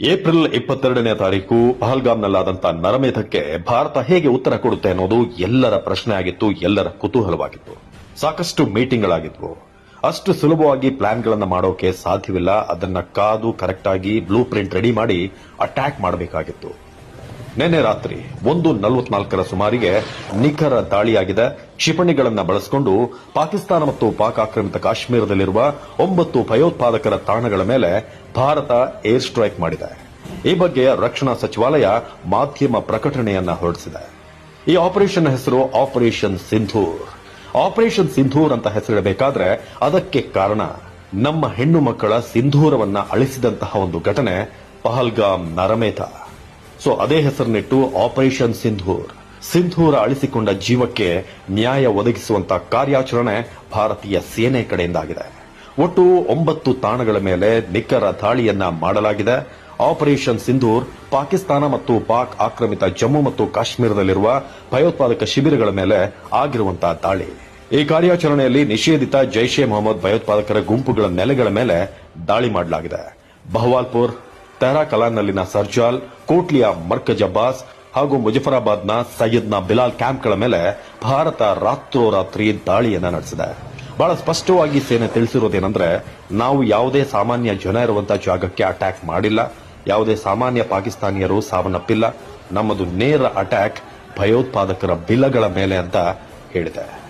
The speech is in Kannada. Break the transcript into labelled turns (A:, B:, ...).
A: ಏಪ್ರಿಲ್ ಇಪ್ಪತ್ತೆರಡನೇ ತಾರೀಕು ಪಹಲ್ಗಾಮ್ನಲ್ಲಾದಂತಹ ನರಮೇಧಕ್ಕೆ ಭಾರತ ಹೇಗೆ ಉತ್ತರ ಕೊಡುತ್ತೆ ಅನ್ನೋದು ಎಲ್ಲರ ಪ್ರಶ್ನೆ ಆಗಿತ್ತು, ಎಲ್ಲರ ಕುತೂಹಲವಾಗಿತ್ತು. ಸಾಕಷ್ಟು ಮೀಟಿಂಗ್ಗಳಾಗಿದ್ವು. ಅಷ್ಟು ಸುಲಭವಾಗಿ ಪ್ಲಾನ್ಗಳನ್ನ ಮಾಡೋಕೆ ಸಾಧ್ಯವಿಲ್ಲ. ಅದನ್ನ ಕಾದು ಕರೆಕ್ಟ್ ಆಗಿ ಬ್ಲೂ ಪ್ರಿಂಟ್ ರೆಡಿ ಮಾಡಿ ಅಟ್ಯಾಕ್ ಮಾಡಬೇಕಾಗಿತ್ತು. ನಿನ್ನೆ ರಾತ್ರಿ ಒಂದು ನಲವತ್ನಾಲ್ಕರ ಸುಮಾರಿಗೆ ನಿಖರ ದಾಳಿಯಾಗಿದೆ. ಕ್ಷಿಪಣಿಗಳನ್ನು ಬಳಸಿಕೊಂಡು ಪಾಕಿಸ್ತಾನ ಮತ್ತು ಪಾಕ್ ಆಕ್ರಮಿತ ಕಾಶ್ಮೀರದಲ್ಲಿರುವ ಒಂಬತ್ತು ಭಯೋತ್ಪಾದಕರ ತಾಣಗಳ ಮೇಲೆ ಭಾರತ ಏರ್ ಸ್ಟ್ರೈಕ್ ಮಾಡಿದೆ. ಈ ಬಗ್ಗೆ ರಕ್ಷಣಾ ಸಚಿವಾಲಯ ಮಾಧ್ಯಮ ಪ್ರಕಟಣೆಯನ್ನ ಹೊರಡಿಸಿದೆ. ಈ ಆಪರೇಷನ್ ಹೆಸರು ಆಪರೇಷನ್ ಸಿಂಧೂರ್. ಆಪರೇಷನ್ ಸಿಂಧೂರ್ ಅಂತ ಹೆಸರಿಡಬೇಕಾದ್ರೆ ಅದಕ್ಕೆ ಕಾರಣ ನಮ್ಮ ಹೆಣ್ಣು ಮಕ್ಕಳ ಸಿಂಧೂರವನ್ನ ಅಳಿಸಿದಂತಹ ಒಂದು ಘಟನೆ ಪಹಲ್ಗಾಮ್ ನರಮೇಧ. ಸೊ ಅದೇ ಹೆಸರನ್ನಿಟ್ಟು ಆಪರೇಷನ್ ಸಿಂಧೂರ್ ಸಿಂಧೂರ ಅಳಿಸಿಕೊಂಡ ಜೀವಕ್ಕೆ ನ್ಯಾಯ ಒದಗಿಸುವಂತಹ ಕಾರ್ಯಾಚರಣೆ ಭಾರತೀಯ ಸೇನೆ ಕಡೆಯಿಂದ ಆಗಿದೆ ಒಟ್ಟು ಒಂಬತ್ತು ತಾಣಗಳ ಮೇಲೆ ನಿಖರ ದಾಳಿಯನ್ನ ಮಾಡಲಾಗಿದೆ. ಆಪರೇಷನ್ ಸಿಂಧೂರ್ ಪಾಕಿಸ್ತಾನ ಮತ್ತು ಪಾಕ್ ಆಕ್ರಮಿತ ಜಮ್ಮು ಮತ್ತು ಕಾಶ್ಮೀರದಲ್ಲಿರುವ ಭಯೋತ್ಪಾದಕ ಶಿಬಿರಗಳ ಮೇಲೆ ಆಗಿರುವಂತಹ ದಾಳಿ. ಈ ಕಾರ್ಯಾಚರಣೆಯಲ್ಲಿ ನಿಷೇಧಿತ ಜೈಷೆ ಮೊಹಮ್ಮದ್ ಭಯೋತ್ಪಾದಕರ ಗುಂಪುಗಳ ನೆಲೆಗಳ ಮೇಲೆ ದಾಳಿ ಮಾಡಲಾಗಿದೆ. ಬಹವಾಲ್ಪುರ್ ತೆಹರಾ ಕಲಾನ್ನಲ್ಲಿನ ಸರ್ಜಾಲ್, ಕೋಟ್ಲಿಯ ಮರ್ಕಜ್ ಅಬ್ಬಾಸ್ ಹಾಗೂ ಮುಜಫರಾಬಾದ್ನ ಸಯ್ಯದ್ನ ಬಿಲಾಲ್ ಕ್ಯಾಂಪ್ಗಳ ಮೇಲೆ ಭಾರತ ರಾತ್ರೋರಾತ್ರಿ ದಾಳಿಯನ್ನು ನಡೆಸಿದೆ. ಬಹಳ ಸ್ಪಷ್ಟವಾಗಿ ಸೇನೆ ತಿಳಿಸಿರೋದೇನೆಂದ್ರೆ, ನಾವು ಯಾವುದೇ ಸಾಮಾನ್ಯ ಜನ ಇರುವಂತಹ ಜಾಗಕ್ಕೆ ಅಟ್ಯಾಕ್ ಮಾಡಿಲ್ಲ. ಯಾವುದೇ ಸಾಮಾನ್ಯ ಪಾಕಿಸ್ತಾನಿಯರು ಸಾವನ್ನಪ್ಪಿಲ್ಲ. ನಮ್ಮದು ನೇರ ಅಟ್ಯಾಕ್ ಭಯೋತ್ಪಾದಕರ ಬಿಲಗಳ ಮೇಲೆ ಅಂತ ಹೇಳಿದೆ.